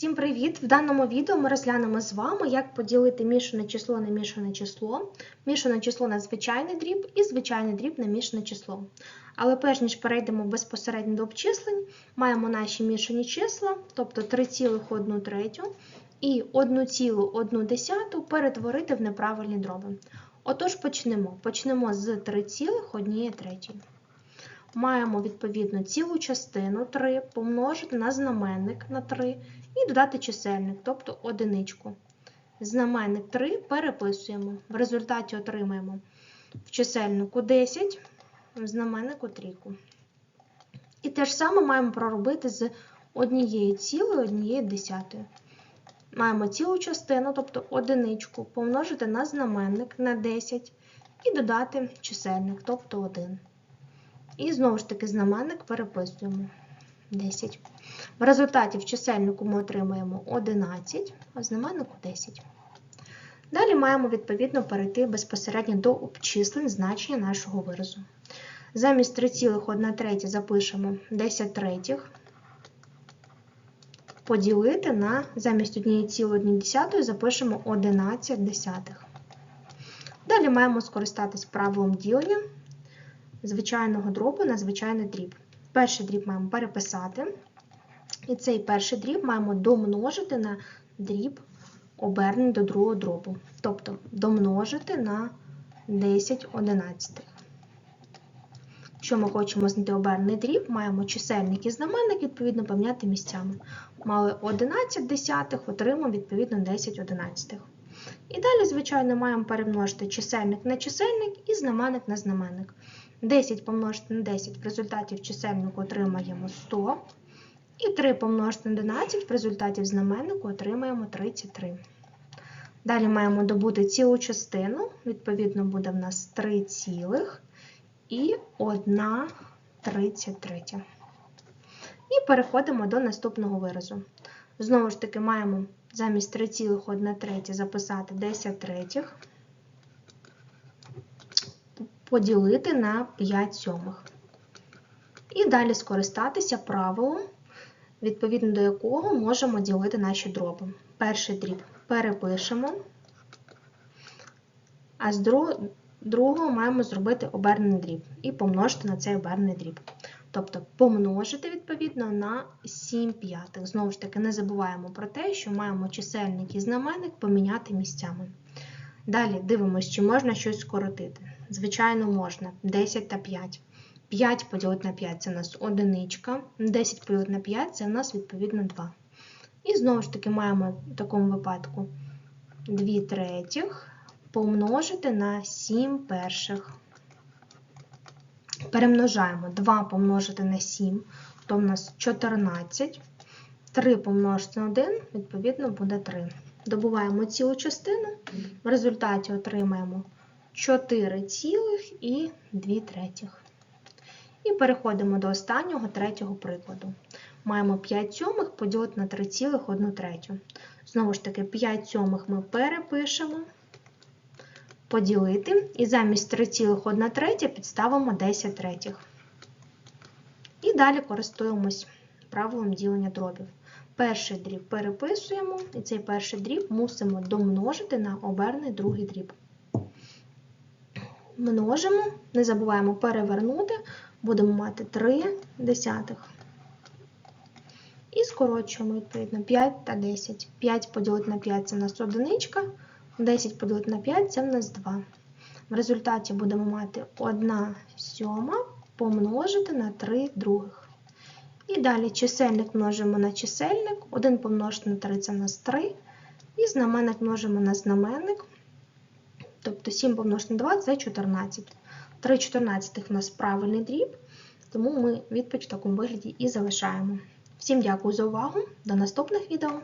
Всім привіт! В даному відео ми розглянемо з вами, як поділити мішане число на мішане число, мішане число на звичайний дріб і звичайний дріб на мішане число. Але перш ніж перейдемо безпосередньо до обчислень, маємо наші мішані числа, тобто 3,1 третю і 1,1 перетворити в неправильні дроби. Отож, почнемо. Почнемо з 3,1 третьої. Маємо відповідно цілу частину 3 помножити на знаменник на 3 і додати чисельник, тобто одиничку. Знаменник 3 переписуємо. В результаті отримаємо в чисельнику 10, в знаменнику трійку. І те ж саме маємо проробити з однією цілою однією десятою. Маємо цілу частину, тобто одиничку, помножити на знаменник на 10 і додати чисельник, тобто 1. І знову ж таки знаменник переписуємо 10. В результаті в чисельнику ми отримаємо 11, а в знаменнику 10. Далі маємо відповідно перейти безпосередньо до обчислень значення нашого виразу. Замість 3,1 третя запишемо 10 третіх. Поділити на замість 1,1 запишемо 11 десятих. Далі маємо скористатись правилом ділення звичайного дробу на звичайний дріб. Перший дріб маємо переписати. І цей перший дріб маємо домножити на дріб, обернений до другого дробу. Тобто домножити на 10 одинадцятих. Якщо ми хочемо знайти обернений дріб, маємо чисельник і знаменник, відповідно, поміняти місцями. Мали 11 десятих, отримаємо відповідно 10 одинадцятих. І далі, звичайно, маємо перемножити чисельник на чисельник і знаменник на знаменник. 10 помножити на 10 в результаті в чисельнику отримаємо 100. І 3 помножити на 11 в результаті в знаменнику отримаємо 33. Далі маємо добути цілу частину, відповідно, буде в нас 3 цілих і 1 33. І переходимо до наступного виразу. Знову ж таки, маємо замість 3,1 записати 10 третіх, поділити на 5 сьомих. І далі скористатися правилом, відповідно до якого можемо ділити наші дроби. Перший дріб перепишемо, а з другого маємо зробити обернений дріб і помножити на цей обернений дріб. Тобто помножити, відповідно, на 7 п'ятих. Знову ж таки, не забуваємо про те, що маємо чисельник і знаменник поміняти місцями. Далі дивимося, чи можна щось скоротити. Звичайно, можна. 10 та 5. 5 поділити на 5 це у нас одиничка, 10 поділити на 5 це у нас, відповідно, 2. І знову ж таки маємо в такому випадку 2 третіх помножити на 7 перших. Перемножаємо 2 помножити на 7, то в нас 14. 3 помножити на 1, відповідно, буде 3. Добуваємо цілу частину, в результаті отримаємо 4 цілих і 2 третіх. І переходимо до останнього третього прикладу. Маємо 5 сьомих поділити на 3,1 третю. Знову ж таки, 5 сьомих ми перепишемо, поділити, і замість 3,1 третя підставимо 10 третіх. І далі користуємось правилом ділення дробів. Перший дріб переписуємо, і цей перший дріб мусимо домножити на оберний другий дріб. Множимо, не забуваємо перевернути, будемо мати 3 десятих. І скорочуємо, відповідно, 5 та 10. 5 поділити на 5 це в нас одиничка, 10 поділити на 5 це в нас 2. В результаті будемо мати 1 сьома помножити на 3 других. І далі чисельник множимо на чисельник, 1 помножити на 3 це в нас 3. І знаменник множимо на знаменник. Тобто 7 помножити на 2 це 14. 3 чотирнадцятих у нас правильний дріб, тому ми відповідь в такому вигляді і залишаємо. Всім дякую за увагу. До наступних відео!